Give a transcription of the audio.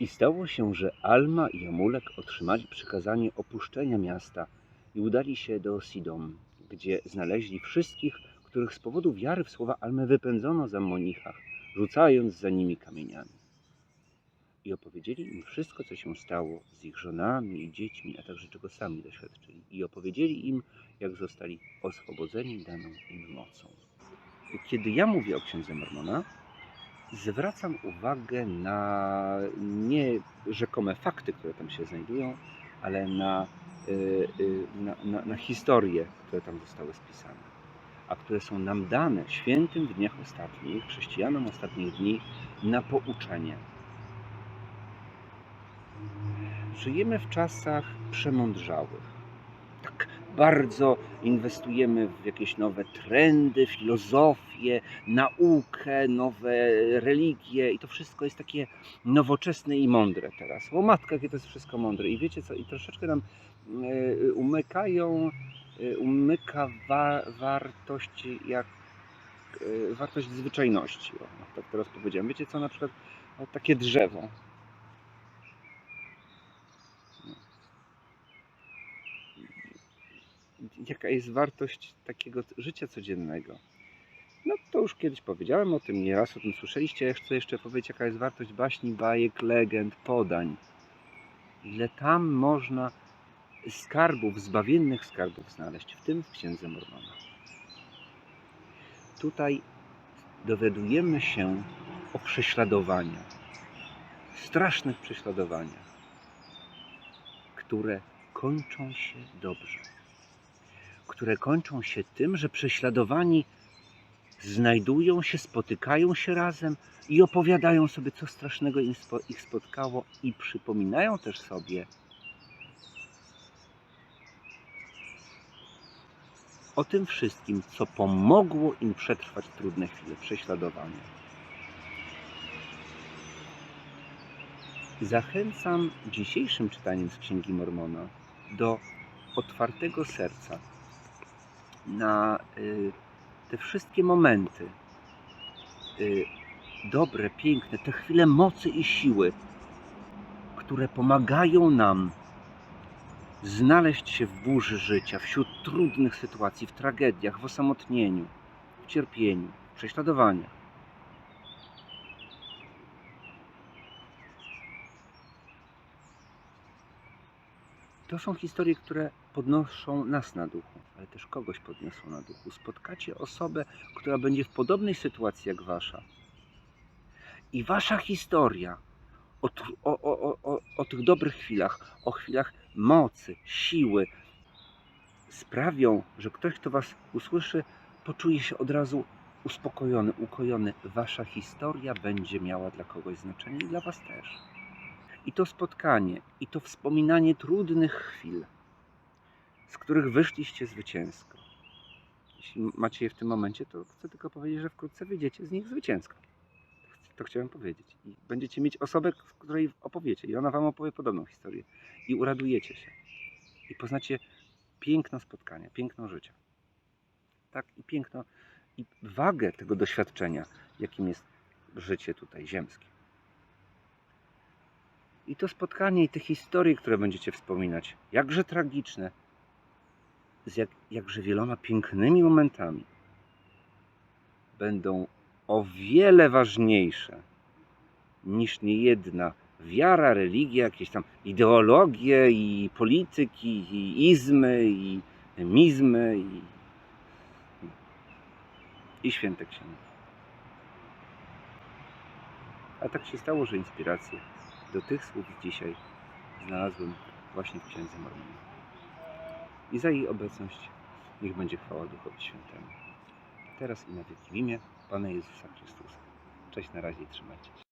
I stało się, że Alma i Jamulek otrzymali przykazanie opuszczenia miasta i udali się do Sidom, gdzie znaleźli wszystkich, których z powodu wiary w słowa Almy wypędzono za monichach, rzucając za nimi kamieniami. I opowiedzieli im wszystko, co się stało z ich żonami i dziećmi, a także czego sami doświadczyli. I opowiedzieli im, jak zostali oswobodzeni daną im mocą. I Kiedy ja mówię o księdze Mormona, zwracam uwagę na nie rzekome fakty, które tam się znajdują, ale na, y, y, na, na, na historie, które tam zostały spisane, a które są nam dane świętym w dniach ostatnich, chrześcijanom ostatnich dni, na pouczenie. Żyjemy w czasach przemądrzałych. Bardzo inwestujemy w jakieś nowe trendy, filozofię, naukę, nowe religie i to wszystko jest takie nowoczesne i mądre teraz. O matka, jakie to jest wszystko mądre. I wiecie co, i troszeczkę nam e, umykają, e, umyka wa, wartość jak e, wartość zwyczajności. O, tak teraz powiedziałem. Wiecie co, na przykład takie drzewo. Jaka jest wartość takiego życia codziennego? No to już kiedyś powiedziałem o tym, nieraz o tym słyszeliście. Chcę jeszcze powiedzieć, jaka jest wartość baśni, bajek, legend, podań. Ile tam można skarbów, zbawiennych skarbów znaleźć, w tym w Księdze Mormona. Tutaj dowiadujemy się o prześladowaniach, strasznych prześladowaniach, które kończą się dobrze. Które kończą się tym, że prześladowani znajdują się, spotykają się razem i opowiadają sobie, co strasznego ich spotkało, i przypominają też sobie o tym wszystkim, co pomogło im przetrwać trudne chwile prześladowania. Zachęcam dzisiejszym czytaniem z Księgi Mormona do otwartego serca na y, te wszystkie momenty, y, dobre, piękne, te chwile mocy i siły, które pomagają nam znaleźć się w burzy życia, wśród trudnych sytuacji, w tragediach, w osamotnieniu, w cierpieniu, w prześladowaniach. To są historie, które podnoszą nas na duchu, ale też kogoś podniosą na duchu. Spotkacie osobę, która będzie w podobnej sytuacji jak wasza. I wasza historia o, o, o, o tych dobrych chwilach, o chwilach mocy, siły, sprawią, że ktoś, kto was usłyszy, poczuje się od razu uspokojony, ukojony. Wasza historia będzie miała dla kogoś znaczenie i dla was też. I to spotkanie, i to wspominanie trudnych chwil, z których wyszliście zwycięsko. Jeśli macie je w tym momencie, to chcę tylko powiedzieć, że wkrótce wyjdziecie z nich zwycięsko. To chciałem powiedzieć. I będziecie mieć osobę, z której opowiecie, i ona wam opowie podobną historię. I uradujecie się. I poznacie piękno spotkania, piękno życia. Tak, i piękno, i wagę tego doświadczenia, jakim jest życie tutaj ziemskie. I to spotkanie, i te historie, które będziecie wspominać, jakże tragiczne, z jak, jakże wieloma pięknymi momentami, będą o wiele ważniejsze niż niejedna wiara, religia, jakieś tam ideologie i polityki, i izmy, i mizmy, i, i święte księgi. A tak się stało, że inspirację do tych słów dzisiaj znalazłem właśnie w Księdze Mormona. I za jej obecność niech będzie chwała Duchowi Świętemu. Teraz i na wieki w imię Pana Jezusa Chrystusa. Cześć, na razie i trzymajcie się.